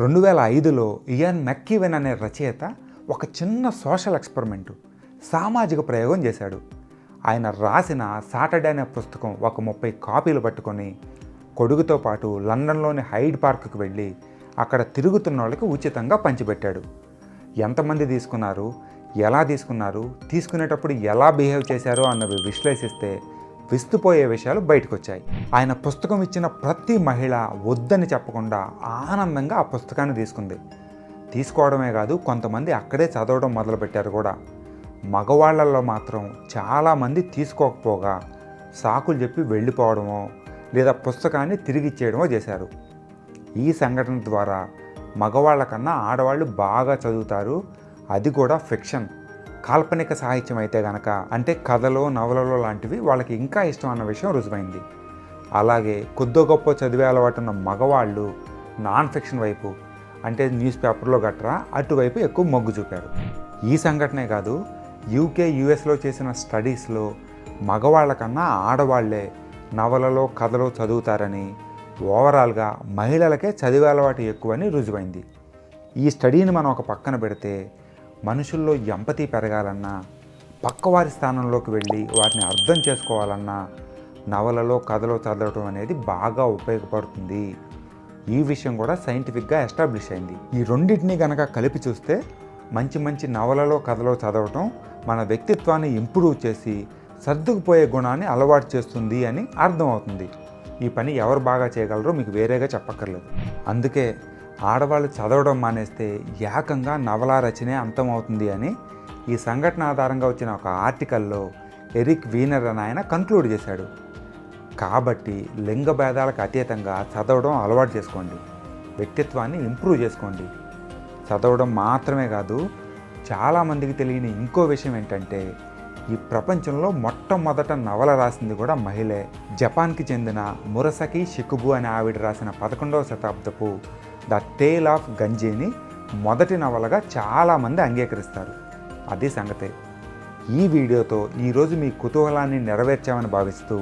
రెండు వేల ఐదులో ఇయాన్ మెక్కీవెన్ అనే రచయిత ఒక చిన్న సోషల్ ఎక్స్పెరిమెంట్ సామాజిక ప్రయోగం చేశాడు. ఆయన రాసిన సాటర్డే అనే పుస్తకం ఒక ముప్పై కాపీలు పట్టుకొని కొడుకుతో పాటు లండన్లోని హైడ్ పార్క్కి వెళ్ళి అక్కడ తిరుగుతున్న వాళ్ళకి ఉచితంగా పంచిపెట్టాడు. ఎంతమంది తీసుకున్నారు ఎలా తీసుకున్నారు తీసుకునేటప్పుడు ఎలా బిహేవ్ చేశారో అన్నవి విశ్లేషిస్తే విస్తుపోయే విషయాలు బయటకు వచ్చాయి ఆయన పుస్తకం ఇచ్చిన ప్రతి మహిళ వద్దని చెప్పకుండా ఆనందంగా ఆ పుస్తకాన్ని తీసుకుంది. తీసుకోవడమే కాదు కొంతమంది అక్కడే చదవడం మొదలుపెట్టారు కూడా. మగవాళ్ళల్లో మాత్రం చాలామంది తీసుకోకపోగా సాకులు చెప్పి వెళ్ళిపోవడమో లేదా పుస్తకాన్ని తిరిగి ఇచ్చేయడమో చేశారు. ఈ సంఘటన ద్వారా మగవాళ్ళ కన్నా ఆడవాళ్ళు బాగా చదువుతారు. అది కూడా ఫిక్షన్. కాల్పనిక సాహిత్యం అయితే గనక అంటే కథలో నవలలో లాంటివి వాళ్ళకి ఇంకా ఇష్టం అన్న విషయం రుజువైంది. అలాగే కొద్దో గొప్ప చదివే అలవాటు ఉన్న మగవాళ్ళు నాన్ ఫిక్షన్ వైపు అంటే న్యూస్ పేపర్లో గట్రా అటువైపు ఎక్కువ మొగ్గు చూపారు. ఈ సంఘటనే కాదు యూకే యుఎస్లో చేసిన స్టడీస్లో మగవాళ్ళ కన్నా ఆడవాళ్ళే నవలలో కథలో చదువుతారని ఓవరాల్గా మహిళలకే చదివే అలవాటు ఎక్కువని రుజువైంది. ఈ స్టడీని మనం ఒక పక్కన పెడితే మనుషుల్లో ఎంపతి పెరగాలన్నా పక్కవారి స్థానంలోకి వెళ్ళి వాటిని అర్థం చేసుకోవాలన్నా నవలలో కథలో చదవటం అనేది బాగా ఉపయోగపడుతుంది. ఈ విషయం కూడా సైంటిఫిక్గా ఎస్టాబ్లిష్ అయింది. ఈ రెండింటిని కనుక కలిపి చూస్తే మంచి మంచి నవలలో కథలో చదవటం మన వ్యక్తిత్వాన్ని ఇంప్రూవ్ చేసి సర్దుకుపోయే గుణాన్ని అలవాటు చేస్తుంది అని అర్థమవుతుంది. ఈ పని ఎవరు బాగా చేయగలరో మీకు వేరేగా చెప్పక్కర్లేదు. అందుకే ఆడవాళ్ళు చదవడం మానేస్తే ఏకంగా నవలా రచనే అంతమవుతుంది అని ఈ సంఘటన ఆధారంగా వచ్చిన ఒక ఆర్టికల్లో ఎరిక్ వీనర్ అని ఆయన కంక్లూడ్ చేశాడు. కాబట్టి లింగ భేదాలకు అతీతంగా చదవడం అలవాటు చేసుకోండి. వ్యక్తిత్వాన్ని ఇంప్రూవ్ చేసుకోండి. చదవడం మాత్రమే కాదు చాలామందికి తెలియని ఇంకో విషయం ఏంటంటే ఈ ప్రపంచంలో మొట్టమొదట నవల రాసింది కూడా మహిళే. జపాన్కి చెందిన మురసకి షికుబు అనే ఆవిడ రాసిన పదకొండవ శతాబ్దపు ద టేల్ ఆఫ్ గంజీని మొదటి నవలగా చాలామంది అంగీకరిస్తారు. అది సంగతే. ఈ వీడియోతో ఈరోజు మీ కుతూహలాన్ని నెరవేర్చామని భావిస్తూ